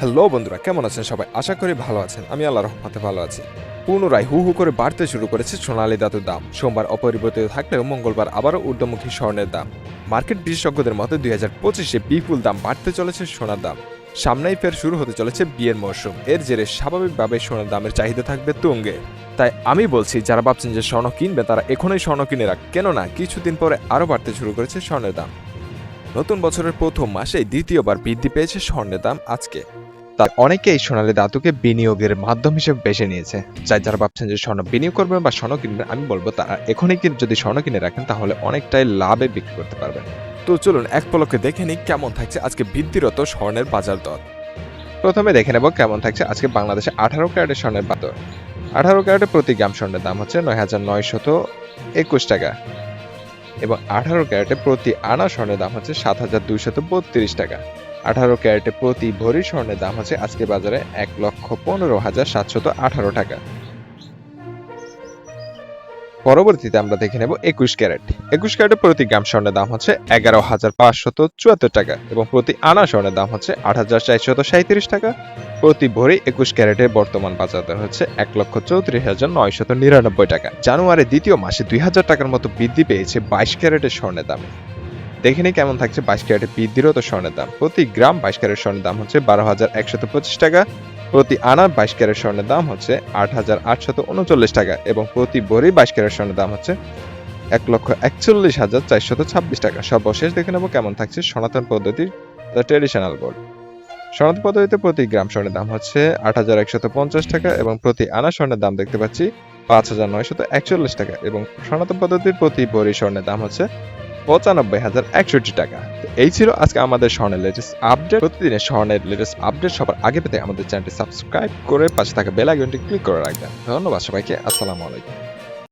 Hello বন্ধুরা, কেমন আছেন সবাই? আশা করি ভালো আছেন। আমি আল্লাহ রহমতে ভালো আছি। পুনরায় হু হু করে বাড়তে শুরু করেছে সোনালি ধাতুর দাম। সোমবার অপরিবর্তিত থাকলেও মঙ্গলবার আবারও ঊর্ধ্বমুখী স্বর্ণের দাম। মার্কেট বিশেষজ্ঞদের মতে দুই হাজার পঁচিশে বিপুল দাম বাড়তে চলেছে সোনার দাম। সামনেই ফের শুরু হতে চলেছে বিয়ের মরশুম। এর জেরে স্বাভাবিকভাবে সোনার দামের চাহিদা থাকবে তুঙ্গে। তাই আমি বলছি, যারা ভাবছেন যে স্বর্ণ কিনবে, তারা এখনই স্বর্ণ কিনে রাখ। কেননা কিছুদিন পরে আরও বাড়তে শুরু করেছে স্বর্ণের দাম। নতুন বছরের প্রথম মাসেই দ্বিতীয়বার বৃদ্ধি পেয়েছে স্বর্ণের দাম আজকে। তাই অনেকেই সোনালী ধাতুকে বিনিয়োগের মাধ্যম হিসেবে বেছে নিয়েছে। যাই যারা ভাবছেন যে স্বর্ণ বিনিয়োগ করবেন বা স্বর্ণ কিনবেন আমি বলব তারা এখনই কি যদি স্বর্ণ কিনে রাখেন তাহলে অনেকটাই লাভে বিক্রি করতে পারবেন। তো চলুন এক পলকে দেখে নিই কেমন থাকছে আজকে বৃদ্ধিরত স্বর্ণের বাজার দর। প্রথমে দেখে নেব কেমন থাকছে আজকে বাংলাদেশে আঠারো ক্যারেটের স্বর্ণের বাজার আঠারো ক্যারেটে প্রতি গ্রাম স্বর্ণের দাম হচ্ছে নয় হাজার নয়শত একুশ টাকা এবং আঠারো ক্যারেটে প্রতি আনা স্বর্ণের দাম হচ্ছে সাত হাজার দুইশত বত্রিশ টাকা। আঠারো ক্যারেটে প্রতি ভরি স্বর্ণের দাম হচ্ছে আজকে বাজারে এক লক্ষ পনেরো হাজার সাতশত আঠারো টাকা। পরবর্তীতে আমরা দেখে নেব একুশ ক্যারেট। একুশ ক্যারেটে প্রতি গ্রাম স্বর্ণের দাম হচ্ছে এগারো হাজার পাঁচশত চুয়াত্তর টাকা এবং প্রতি আনা স্বর্ণের দাম হচ্ছে আট হাজার চারশত সাঁত্রিশ টাকা। প্রতি ভরি একুশ ক্যারেটের বর্তমান বাজার দর হচ্ছে এক লক্ষ চৌত্রিশ হাজার নয়শত নিরানব্বই টাকা। জানুয়ারি দ্বিতীয় মাসে দুই হাজার টাকার মতো বৃদ্ধি পেয়েছে বাইশ ক্যারেটের স্বর্ণের দামে। দেখে নিই কেমন থাকছে বাইশ ক্যারেটের বৃদ্ধিরত স্বর্ণের দাম। প্রতি গ্রাম বাইশ ক্যারেট স্বর্ণের দাম হচ্ছে বারো হাজার একশত পঁচিশ টাকা। প্রতি আনা বাইশ ক্যারেট স্বর্ণের দাম হচ্ছে আট হাজার আটশত উনচল্লিশ টাকা এবং প্রতি ভরি বাইশ ক্যারেট স্বর্ণের দাম হচ্ছে এক লক্ষ একচল্লিশ হাজার চারশত ছাব্বিশ টাকা। সর্বশেষ দেখে নেব কেমন থাকছে সনাতন পদ্ধতির দ্য ট্রেডিশনাল গোল্ড সনাতন পদ্ধতিতে প্রতি গ্রাম স্বর্ণের দাম হচ্ছে আট হাজার একশত পঞ্চাশ টাকা এবং প্রতি আনা স্বর্ণের দাম দেখতে পাচ্ছি পাঁচ হাজার নয়শত একচল্লিশ টাকা এবং সনাতন পদ্ধতির প্রতি ভরি স্বর্ণের দাম হচ্ছে পঁচানব্বই হাজার একষট্টি টাকা। এই ছিল আজকে আমাদের স্বর্ণের লেটেস্ট আপডেট প্রতিদিনের স্বর্ণের লেটেস্ট আপডেট সবার আগে পেতে আমাদের চ্যানেলটি সাবস্ক্রাইব করে পাশে থাকা বেল আইকনটি ক্লিক করে রাখবেন। ধন্যবাদ সবাইকে। আসসালামু আলাইকুম।